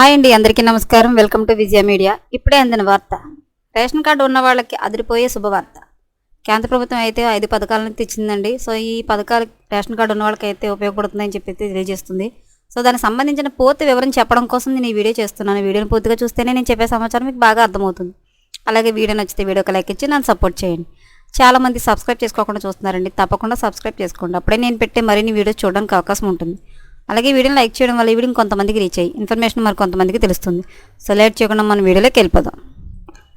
Hi అండి అందరికీ నమస్కారం. Welcome to Vijaya media. ఇప్పుడే అందిన వార్త. రేషన్ కార్డు ఉన్న వాళ్ళకి అదిరిపోయే శుభవార్త. కేంద్ర ప్రభుత్వం అయితే ఐదు పథకాలను తెచ్చిందండి. సో ఈ పథకాలు రేషన్ కార్డు ఉన్న వాళ్ళకి అయితే ఉపయోగపడుతుందని చెప్పి అయితే తెలియజేస్తుంది. సో దానికి సంబంధించిన పూర్తి వివరం చెప్పడం కోసం నేను ఈ వీడియో చేస్తున్నాను. వీడియోని పూర్తిగా చూస్తేనే నేను చెప్పే సమాచారం మీకు బాగా అర్థమవుతుంది. అలాగే వీడియో నచ్చితే వీడియోకి లైక్ ఇచ్చి నన్ను సపోర్ట్ చేయండి. చాలా మంది సబ్స్క్రైబ్ చేసుకోకుండా చూస్తున్నారండి. తప్పకుండా సబ్స్క్రైబ్ చేసుకోండి. అప్పుడే నేను పెట్టే మరిన్ని వీడియోస్ చూడడానికి అవకాశం ఉంటుంది. అలాగే వీడియోని లైక్ చేయడం వల్ల ఈ వీడియో కొంతమందికి రీచ్ అయ్యి ఇన్ఫర్మేషన్ మరి కొంతమందికి తెలుస్తుంది. సో లేట్ చేయకుండా మన వీడియోలోకి వెళ్ళిపోదాం.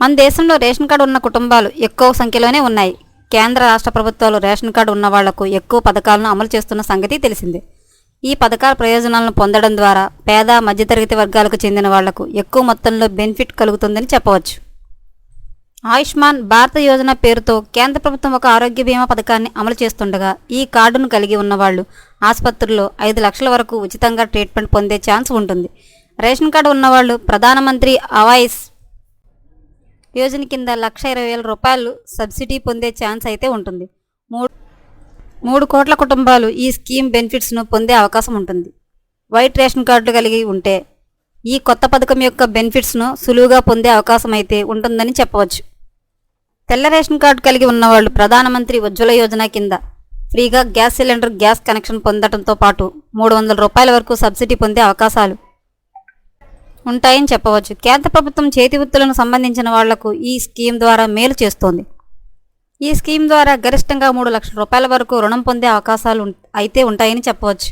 మన దేశంలో రేషన్ కార్డు ఉన్న కుటుంబాలు ఎక్కువ సంఖ్యలోనే ఉన్నాయి. కేంద్ర రాష్ట్ర ప్రభుత్వాలు రేషన్ కార్డు ఉన్న వాళ్ళకు ఎక్కువ పథకాలను అమలు చేస్తున్న సంగతి తెలిసిందే. ఈ పథకాల ప్రయోజనాలను పొందడం ద్వారా పేద మధ్యతరగతి వర్గాలకు చెందిన వాళ్ళకు ఎక్కువ మొత్తంలో బెనిఫిట్ కలుగుతుందని చెప్పవచ్చు. ఆయుష్మాన్ భారత యోజన పేరుతో కేంద్ర ప్రభుత్వం ఒక ఆరోగ్య బీమా పథకాన్ని అమలు చేస్తుండగా ఈ కార్డును కలిగి ఉన్నవాళ్ళు ఆసుపత్రుల్లో ఐదు లక్షల వరకు ఉచితంగా ట్రీట్మెంట్ పొందే ఛాన్స్ ఉంటుంది. రేషన్ కార్డు ఉన్నవాళ్ళు ప్రధానమంత్రి అవాయిస్ యోజన కింద లక్ష ఇరవై వేల రూపాయలు సబ్సిడీ పొందే ఛాన్స్ అయితే ఉంటుంది. మూడు మూడు కోట్ల కుటుంబాలు ఈ స్కీమ్ బెనిఫిట్స్ను పొందే అవకాశం ఉంటుంది. వైట్ రేషన్ కార్డు కలిగి ఉంటే ఈ కొత్త పథకం యొక్క బెనిఫిట్స్ను సులువుగా పొందే అవకాశం అయితే ఉంటుందని చెప్పవచ్చు. తెల్ల రేషన్ కార్డు కలిగి ఉన్నవాళ్ళు ప్రధానమంత్రి ఉజ్వల యోజన కింద ఫ్రీగా గ్యాస్ సిలిండర్ గ్యాస్ కనెక్షన్ పొందడంతో పాటు మూడు వందల రూపాయల వరకు సబ్సిడీ పొందే అవకాశాలు ఉంటాయని చెప్పవచ్చు. కేంద్ర ప్రభుత్వం చేతి వృత్తులకు సంబంధించిన వాళ్ళకు ఈ స్కీమ్ ద్వారా మేలు చేస్తోంది. ఈ స్కీమ్ ద్వారా గరిష్టంగా మూడు లక్షల రూపాయల వరకు రుణం పొందే అవకాశాలు అయితే ఉంటాయని చెప్పవచ్చు.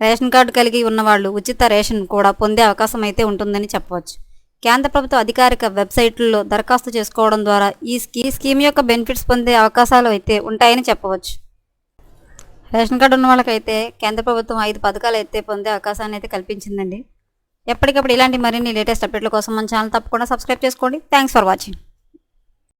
రేషన్ కార్డు కలిగి ఉన్నవాళ్ళు ఉచిత రేషన్ కూడా పొందే అవకాశం అయితే ఉంటుందని చెప్పవచ్చు. కేంద్ర ప్రభుత్వ అధికారిక వెబ్సైట్లలో దరఖాస్తు చేసుకోవడం ద్వారా ఈ స్కీ స్కీమ్ యొక్క బెనిఫిట్స్ పొందే అవకాశాలు అయితే ఉంటాయని చెప్పవచ్చు. రేషన్ కార్డు ఉన్న వాళ్ళకైతే కేంద్ర ప్రభుత్వం ఐదు పథకాలు అయితే పొందే అవకాశాన్ని అయితే కల్పించిందండి. ఎప్పటికప్పుడు ఇలాంటి మరిన్ని లేటెస్ట్ అప్డేట్ల కోసం మన ఛానల్ తప్పకుండా సబ్స్క్రైబ్ చేసుకోండి. Thanks for watching.